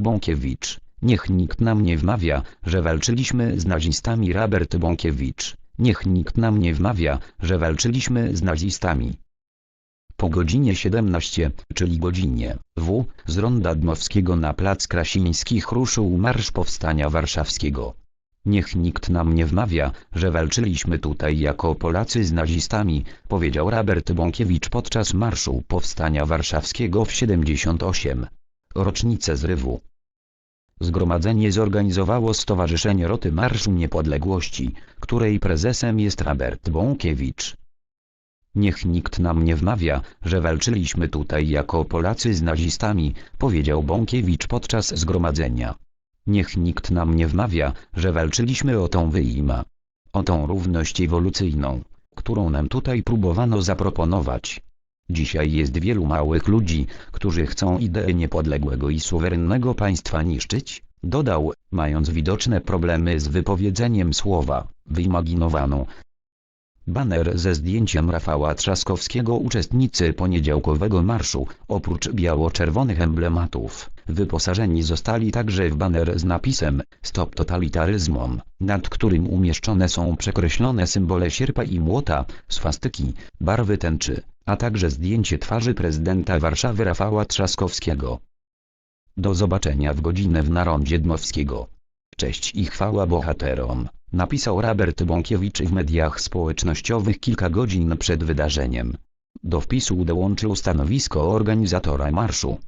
Bąkiewicz, niech nikt nam nie wmawia, że walczyliśmy z nazistami Robert Bąkiewicz, niech nikt nam nie wmawia, że walczyliśmy z nazistami. Po godzinie 17, czyli godzinie W, z ronda Dmowskiego na plac Krasińskich ruszył Marsz Powstania Warszawskiego. Niech nikt nam nie wmawia, że walczyliśmy tutaj jako Polacy z nazistami, powiedział Robert Bąkiewicz podczas Marszu Powstania Warszawskiego w 78. Rocznicę zrywu. Zgromadzenie zorganizowało Stowarzyszenie Roty Marszu Niepodległości, której prezesem jest Robert Bąkiewicz. Niech nikt nam nie wmawia, że walczyliśmy tutaj jako Polacy z nazistami, powiedział Bąkiewicz podczas zgromadzenia. Niech nikt nam nie wmawia, że walczyliśmy o tą wyjma. O tą równość ewolucyjną, którą nam tutaj próbowano zaproponować. Dzisiaj jest wielu małych ludzi, którzy chcą ideę niepodległego i suwerennego państwa niszczyć, dodał, mając widoczne problemy z wypowiedzeniem słowa, wyimaginowaną, Baner ze zdjęciem Rafała Trzaskowskiego uczestnicy poniedziałkowego marszu, oprócz biało-czerwonych emblematów, wyposażeni zostali także w baner z napisem Stop totalitaryzmom, nad którym umieszczone są przekreślone symbole sierpa i młota, swastyki, barwy tęczy, a także zdjęcie twarzy prezydenta Warszawy Rafała Trzaskowskiego. Do zobaczenia w godzinę w Narondzie Dmowskiego. Cześć i chwała bohaterom, napisał Robert Bąkiewicz w mediach społecznościowych kilka godzin przed wydarzeniem. Do wpisu dołączył stanowisko organizatora marszu.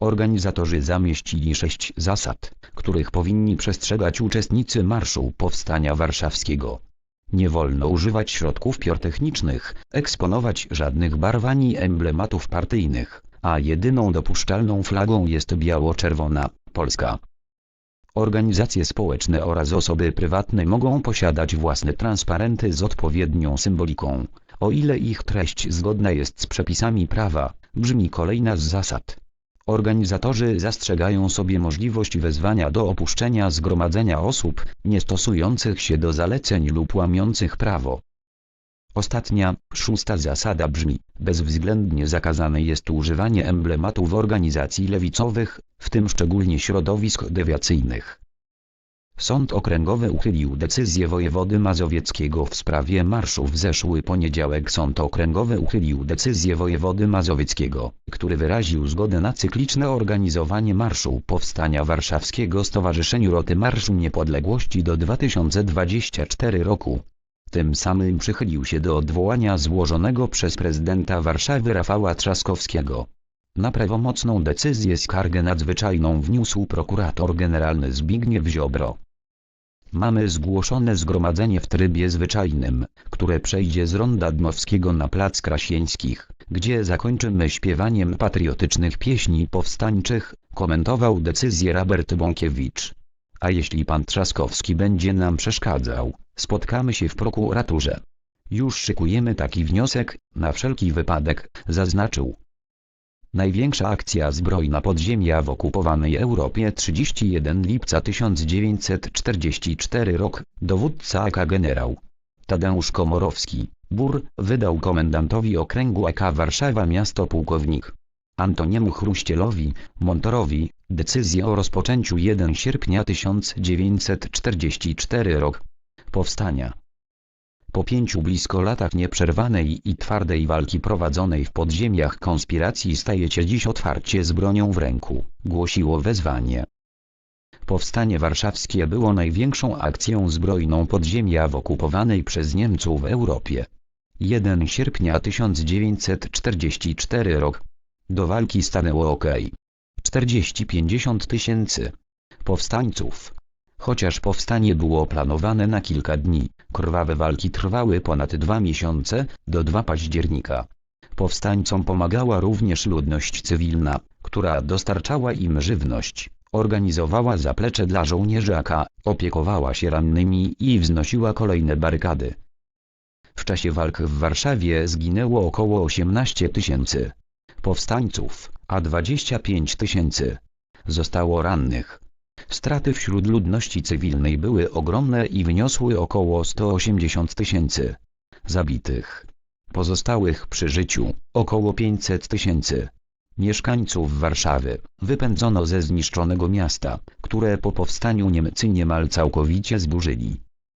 Organizatorzy zamieścili sześć zasad, których powinni przestrzegać uczestnicy Marszu Powstania Warszawskiego. Nie wolno używać środków pirotechnicznych, eksponować żadnych barw ani emblematów partyjnych, a jedyną dopuszczalną flagą jest biało-czerwona, Polska. Organizacje społeczne oraz osoby prywatne mogą posiadać własne transparenty z odpowiednią symboliką, o ile ich treść zgodna jest z przepisami prawa, brzmi kolejna z zasad. Organizatorzy zastrzegają sobie możliwość wezwania do opuszczenia zgromadzenia osób, nie stosujących się do zaleceń lub łamiących prawo. Ostatnia, szósta zasada brzmi, bezwzględnie zakazane jest używanie emblematów organizacji lewicowych, w tym szczególnie środowisk dewiacyjnych. Sąd Okręgowy uchylił decyzję wojewody mazowieckiego w sprawie marszu w zeszły poniedziałek. Sąd Okręgowy uchylił decyzję wojewody mazowieckiego, który wyraził zgodę na cykliczne organizowanie Marszu Powstania Warszawskiego Stowarzyszeniu Roty Marszu Niepodległości do 2024 roku. Tym samym przychylił się do odwołania złożonego przez prezydenta Warszawy Rafała Trzaskowskiego. Na prawomocną decyzję skargę nadzwyczajną wniósł prokurator generalny Zbigniew Ziobro. Mamy zgłoszone zgromadzenie w trybie zwyczajnym, które przejdzie z ronda Dmowskiego na plac Krasieńskich, gdzie zakończymy śpiewaniem patriotycznych pieśni powstańczych, komentował decyzję Robert Bąkiewicz. A jeśli pan Trzaskowski będzie nam przeszkadzał, spotkamy się w prokuraturze. Już szykujemy taki wniosek, na wszelki wypadek, zaznaczył. Największa akcja zbrojna podziemia w okupowanej Europie 31 lipca 1944 rok, dowódca AK generał Tadeusz Komorowski, BUR, wydał komendantowi okręgu AK Warszawa miasto pułkownik Antoniemu Chruścielowi, Montorowi, decyzję o rozpoczęciu 1 sierpnia 1944 rok powstania. Po pięciu blisko latach nieprzerwanej i twardej walki prowadzonej w podziemiach konspiracji stajecie dziś otwarcie z bronią w ręku, głosiło wezwanie. Powstanie warszawskie było największą akcją zbrojną podziemia w okupowanej przez Niemców Europie. 1 sierpnia 1944 rok. Do walki stanęło ok. 40-50 tysięcy powstańców. Chociaż powstanie było planowane na kilka dni, krwawe walki trwały ponad dwa miesiące, do 2 października. Powstańcom pomagała również ludność cywilna, która dostarczała im żywność, organizowała zaplecze dla żołnierzy AK, opiekowała się rannymi i wznosiła kolejne barykady. W czasie walk w Warszawie zginęło około 18 tysięcy powstańców, a 25 tysięcy zostało rannych. Straty wśród ludności cywilnej były ogromne i wyniosły około 180 tysięcy zabitych. Pozostałych przy życiu około 500 tysięcy. mieszkańców Warszawy, wypędzono ze zniszczonego miasta, które po powstaniu Niemcy niemal całkowicie zburzyli.